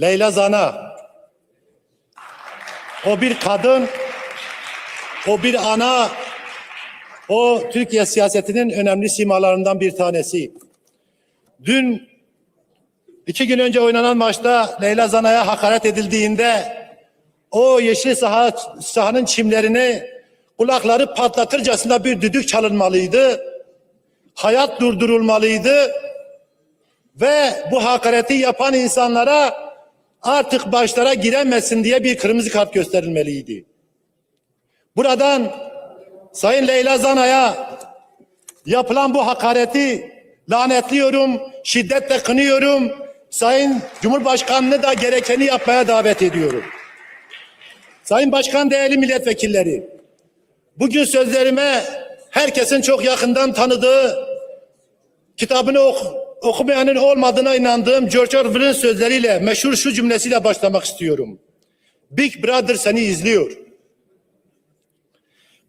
Leyla Zana. O bir kadın, o bir ana, o Türkiye siyasetinin önemli simalarından bir tanesi. Dün iki gün önce oynanan maçta Leyla Zana'ya hakaret edildiğinde o yeşil saha, sahanın çimlerini kulakları patlatırcasına bir düdük çalınmalıydı. Hayat durdurulmalıydı ve bu hakareti yapan insanlara artık başlara giremesin diye bir kırmızı kart gösterilmeliydi. Buradan Sayın Leyla Zana'ya yapılan bu hakareti lanetliyorum, şiddetle kınıyorum. Sayın Cumhurbaşkanı'nı da gerekeni yapmaya davet ediyorum. Sayın Başkan değerli milletvekilleri, bugün sözlerime herkesin çok yakından tanıdığı, kitabını ok okumayanın olmadığına inandığım George Orwell'ın sözleriyle, meşhur şu cümlesiyle başlamak istiyorum. Big Brother seni izliyor.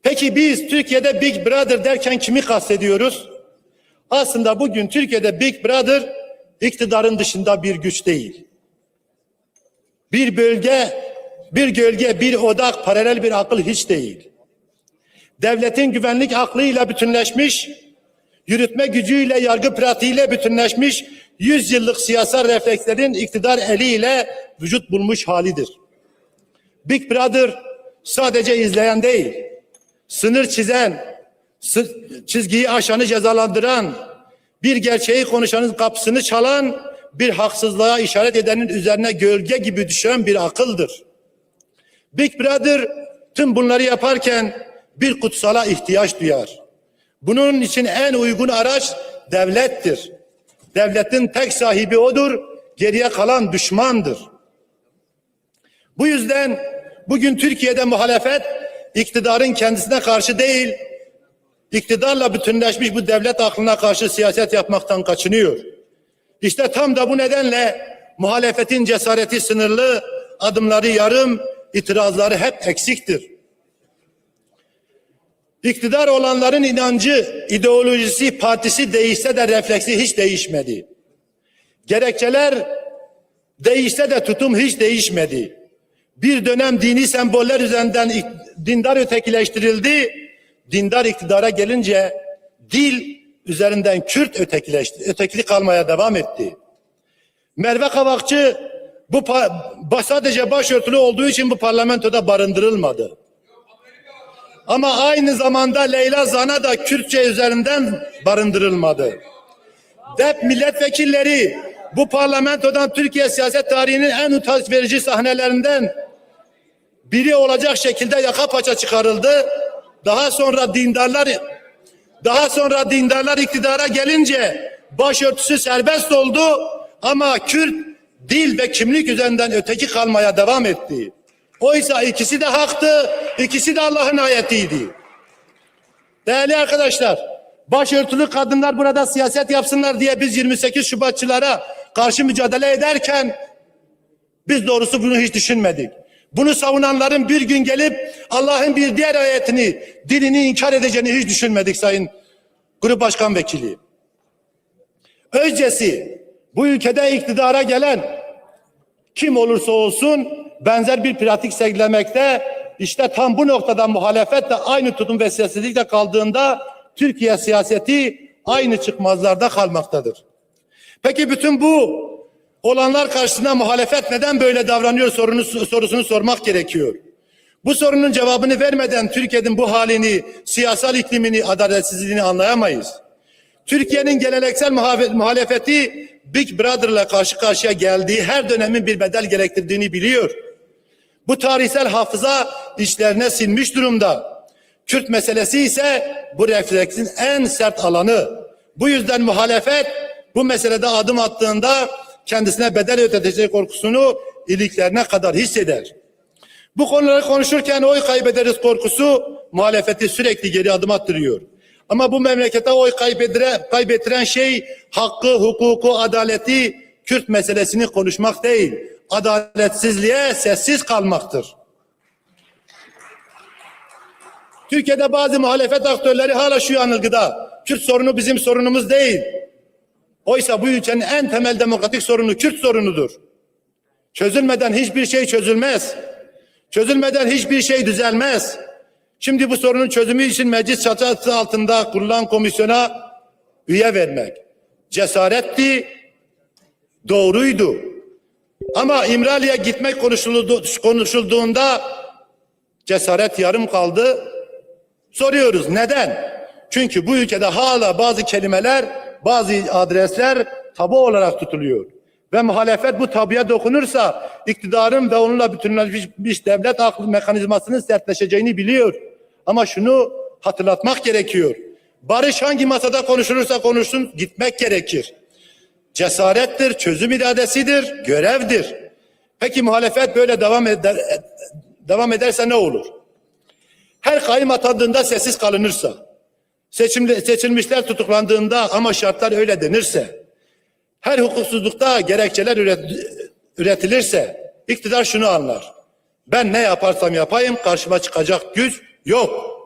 Peki biz Türkiye'de Big Brother derken kimi kastediyoruz? Aslında bugün Türkiye'de Big Brother iktidarın dışında bir güç değil. Bir bölge, bir gölge, bir odak, paralel bir akıl hiç değil. Devletin güvenlik aklıyla bütünleşmiş, yürütme gücüyle, yargı pratiğiyle bütünleşmiş, yüz yıllık siyasal reflekslerin iktidar eliyle vücut bulmuş halidir. Big Brother sadece izleyen değil, sınır çizen, çizgiyi aşanı cezalandıran, bir gerçeği konuşanın kapısını çalan, bir haksızlığa işaret edenin üzerine gölge gibi düşen bir akıldır. Big Brother tüm bunları yaparken bir kutsala ihtiyaç duyar. Bunun için en uygun araç devlettir. Devletin tek sahibi odur, geriye kalan düşmandır. Bu yüzden bugün Türkiye'de muhalefet iktidarın kendisine karşı değil, iktidarla bütünleşmiş bu devlet aklına karşı siyaset yapmaktan kaçınıyor. İşte tam da bu nedenle muhalefetin cesareti sınırlı, adımları yarım, itirazları hep eksiktir. İktidar olanların inancı, ideolojisi, partisi değişse de refleksi hiç değişmedi. Gerekçeler değişse de tutum hiç değişmedi. Bir dönem dini semboller üzerinden dindar ötekileştirildi. Dindar iktidara gelince dil üzerinden Kürt ötekileşti, ötekili kalmaya devam etti. Merve Kavakçı bu sadece başörtülü olduğu için bu parlamentoda barındırılmadı. Ama aynı zamanda Leyla Zana da Kürtçe üzerinden barındırılmadı. DEP milletvekilleri bu parlamentodan Türkiye siyaset tarihinin en utanç verici sahnelerinden biri olacak şekilde yaka paça çıkarıldı. Daha sonra dindarlar daha sonra dindarlar iktidara gelince başörtüsü serbest oldu ama Kürt dil ve kimlik üzerinden öteki kalmaya devam etti. Oysa ikisi de haktı, ikisi de Allah'ın ayetiydi. Değerli arkadaşlar, başörtülü kadınlar burada siyaset yapsınlar diye biz 28 Şubatçılara karşı mücadele ederken biz doğrusu bunu hiç düşünmedik. Bunu savunanların bir gün gelip Allah'ın bir diğer ayetini, dilini inkar edeceğini hiç düşünmedik Sayın Grup Başkan Vekili. Öncesi bu ülkede iktidara gelen kim olursa olsun benzer bir pratik sergilemekte. İşte tam bu noktada muhalefet de aynı tutum ve sessizlikle kaldığında Türkiye siyaseti aynı çıkmazlarda kalmaktadır. Peki bütün bu olanlar karşısında muhalefet neden böyle davranıyor sorunu, sorusunu sormak gerekiyor. Bu sorunun cevabını vermeden Türkiye'nin bu halini, siyasal iklimini, adaletsizliğini anlayamayız. Türkiye'nin geleneksel muhalefeti Big Brother'la karşı karşıya geldiği her dönemin bir bedel gerektirdiğini biliyor. Bu tarihsel hafıza içlerine sinmiş durumda. Kürt meselesi ise bu refleksin en sert alanı. Bu yüzden muhalefet bu meselede adım attığında kendisine bedel ödetecek korkusunu iliklerine kadar hisseder. Bu konuları konuşurken oy kaybederiz korkusu muhalefeti sürekli geri adım attırıyor. Ama bu memlekete oy kaybedire, kaybettiren şey hakkı, hukuku, adaleti, Kürt meselesini konuşmak değil. Adaletsizliğe sessiz kalmaktır. Türkiye'de bazı muhalefet aktörleri hala şu yanılgıda. Kürt sorunu bizim sorunumuz değil. Oysa bu ülkenin en temel demokratik sorunu Kürt sorunudur. Çözülmeden hiçbir şey çözülmez. Çözülmeden hiçbir şey düzelmez. Şimdi bu sorunun çözümü için meclis çatısı altında kurulan komisyona üye vermek cesaretti, doğruydu. Ama İmralı'ya gitmek konuşuldu, konuşulduğunda cesaret yarım kaldı. Soruyoruz neden? Çünkü bu ülkede hala bazı kelimeler, bazı adresler tabu olarak tutuluyor. Ve muhalefet bu tabuya dokunursa iktidarın ve onunla bütünleşmiş devlet aklı mekanizmasının sertleşeceğini biliyor. Ama şunu hatırlatmak gerekiyor. Barış hangi masada konuşulursa konuşsun gitmek gerekir. Cesarettir, çözüm iradesidir, görevdir. Peki muhalefet böyle devam eder, devam ederse ne olur? Her kayyum atandığında sessiz kalınırsa, seçimli, seçilmişler tutuklandığında ama şartlar öyle denirse, her hukuksuzlukta gerekçeler üret, üretilirse, iktidar şunu anlar. Ben ne yaparsam yapayım karşıma çıkacak güç yok.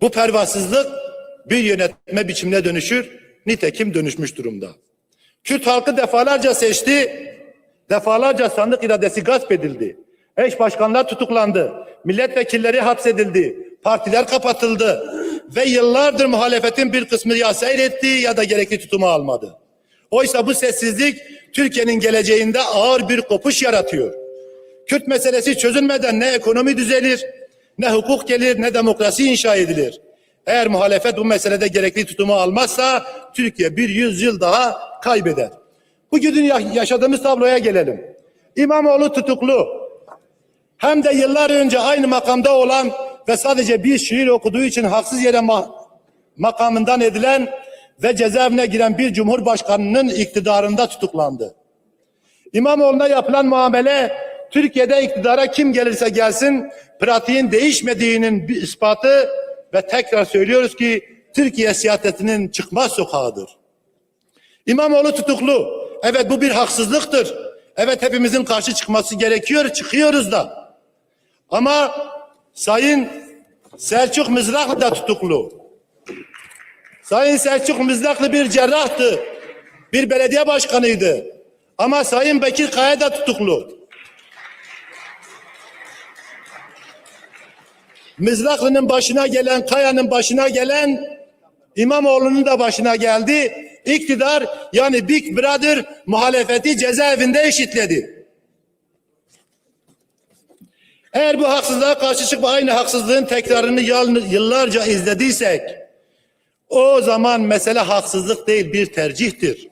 Bu pervasızlık bir yönetme biçimine dönüşür, nitekim dönüşmüş durumda. Kürt halkı defalarca seçti, defalarca sandık iradesi gasp edildi. Eş başkanlar tutuklandı, milletvekilleri hapsedildi, partiler kapatıldı ve yıllardır muhalefetin bir kısmı ya seyretti ya da gerekli tutumu almadı. Oysa bu sessizlik Türkiye'nin geleceğinde ağır bir kopuş yaratıyor. Kürt meselesi çözülmeden ne ekonomi düzelir, ne hukuk gelir, ne demokrasi inşa edilir. Eğer muhalefet bu meselede gerekli tutumu almazsa Türkiye bir yüzyıl daha kaybeder. Bugün yaşadığımız tabloya gelelim. İmamoğlu tutuklu. Hem de yıllar önce aynı makamda olan ve sadece bir şiir okuduğu için haksız yere ma makamından edilen ve cezaevine giren bir cumhurbaşkanının iktidarında tutuklandı. İmamoğlu'na yapılan muamele Türkiye'de iktidara kim gelirse gelsin pratiğin değişmediğinin bir ispatı ve tekrar söylüyoruz ki Türkiye siyasetinin çıkmaz sokağıdır. İmamoğlu tutuklu. Evet bu bir haksızlıktır. Evet hepimizin karşı çıkması gerekiyor. Çıkıyoruz da. Ama Sayın Selçuk Mızraklı da tutuklu. Sayın Selçuk Mızraklı bir cerrahtı. Bir belediye başkanıydı. Ama Sayın Bekir Kaya da tutuklu. Mızraklı'nın başına gelen, Kaya'nın başına gelen İmamoğlu'nun da başına geldi. İktidar yani Big Brother muhalefeti cezaevinde eşitledi. Eğer bu haksızlığa karşı çıkıp aynı haksızlığın tekrarını yıllarca izlediysek o zaman mesele haksızlık değil bir tercihtir.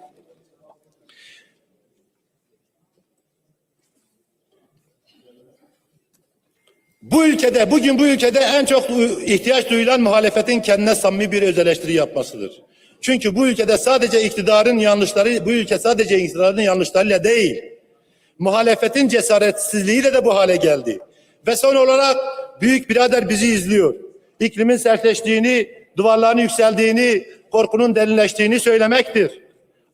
Bu ülkede, bugün bu ülkede en çok ihtiyaç duyulan muhalefetin kendine samimi bir öz yapmasıdır. Çünkü bu ülkede sadece iktidarın yanlışları, bu ülke sadece iktidarın yanlışlarıyla değil, muhalefetin cesaretsizliğiyle de bu hale geldi. Ve son olarak büyük birader bizi izliyor. İklimin sertleştiğini, duvarların yükseldiğini, korkunun derinleştiğini söylemektir.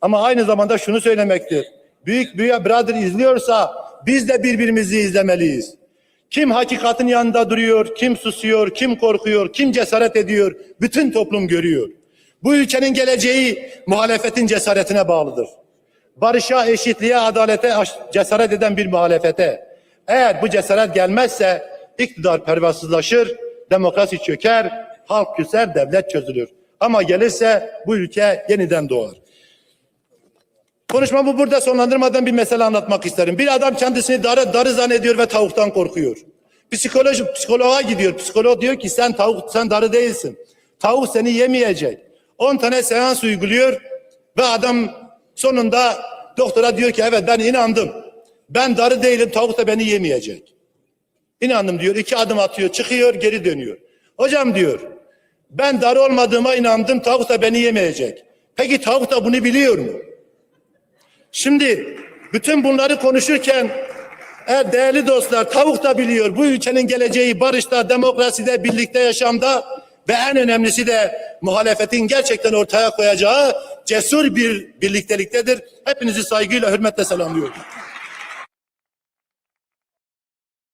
Ama aynı zamanda şunu söylemektir. Büyük birader izliyorsa biz de birbirimizi izlemeliyiz. Kim hakikatin yanında duruyor, kim susuyor, kim korkuyor, kim cesaret ediyor, bütün toplum görüyor. Bu ülkenin geleceği muhalefetin cesaretine bağlıdır. Barışa, eşitliğe, adalete cesaret eden bir muhalefete. Eğer bu cesaret gelmezse iktidar pervasızlaşır, demokrasi çöker, halk küser, devlet çözülür. Ama gelirse bu ülke yeniden doğar. Konuşmamı burada sonlandırmadan bir mesele anlatmak isterim. Bir adam kendisini darı, darı zannediyor ve tavuktan korkuyor. Psikoloji, psikoloğa gidiyor. Psikolog diyor ki sen tavuk, sen darı değilsin. Tavuk seni yemeyecek. 10 tane seans uyguluyor ve adam sonunda doktora diyor ki evet ben inandım. Ben darı değilim tavuk da beni yemeyecek. İnandım diyor. iki adım atıyor çıkıyor geri dönüyor. Hocam diyor ben darı olmadığıma inandım tavuk da beni yemeyecek. Peki tavuk da bunu biliyor mu? Şimdi bütün bunları konuşurken eğer değerli dostlar tavuk da biliyor bu ülkenin geleceği barışta, demokraside, birlikte yaşamda ve en önemlisi de muhalefetin gerçekten ortaya koyacağı cesur bir birlikteliktedir. Hepinizi saygıyla, hürmetle selamlıyorum.